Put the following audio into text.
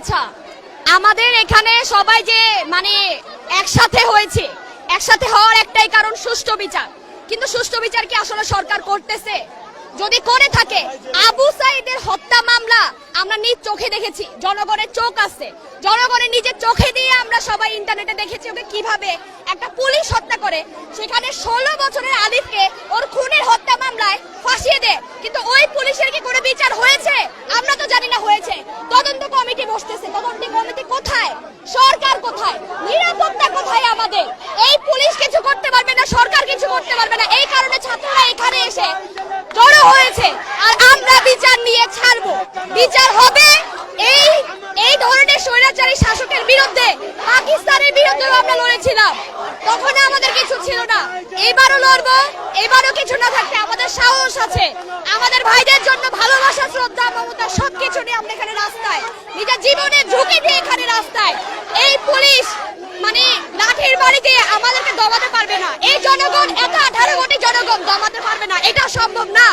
আচ্ছা আমাদের এখানে সবাই যে মানে একসাথে হয়েছে, একসাথে হওয়ার একটাই কারণ সুষ্ঠু বিচার। কিন্তু সুষ্ঠু বিচার কি আসলে সরকার করতেছে? যদি করে থাকে, আবু সাইদের হত্যা মামলা আমরা নিজ চোখে দেখেছি, জনগণের চোখ আছে। জনগণের নিজের চোখে দিয়ে আমরা সবাই ইন্টারনেটে দেখেছি ওকে কীভাবে একটা পুলিশ হত্যা করে। সেখানে ষোলো বছরের আলিফকে ওর খুনের হত্যা মামলায় ফাঁসিয়ে দেয় কিন্তু ওই পুলিশের কি কোনো বিচার হয়েছে আমরা তো জানি না হয়েছে তদন্ত বসতেছে তদন্ত কমিটি কোথায়? সরকার কোথায়? নিরাপত্তা কোথায় আমাদের? এই পুলিশ কিছু করতে পারবে না, সরকার কিছু করতে পারবে না। এই কারণে ছাত্ররা এখানে এসে জড়ো হয়েছে। আর আমরা বিচার নিয়ে ছাড়বো। বিচার হবে এই এই ধরনের স্বৈরাচারী শাসকের বিরুদ্ধে। পাকিস্তানের বিরুদ্ধেও আমরা লড়েছিলাম। তখন আমাদের কিছু ছিল না। এবারও লড়বো, এবারও কিছু না থাকতে আমাদের সাহস আছে। আমাদের ভাইদের জন্য ভালোবাসা নিজের জীবনের ঝুঁকি দিয়ে এখানে রাস্তায়। এই পুলিশ মানে লাঠির বাড়িতে আমাদেরকে দমাতে পারবে না। এই জনগণ এত আঠারো কোটি জনগণ দমাতে পারবে না। এটা সম্ভব না।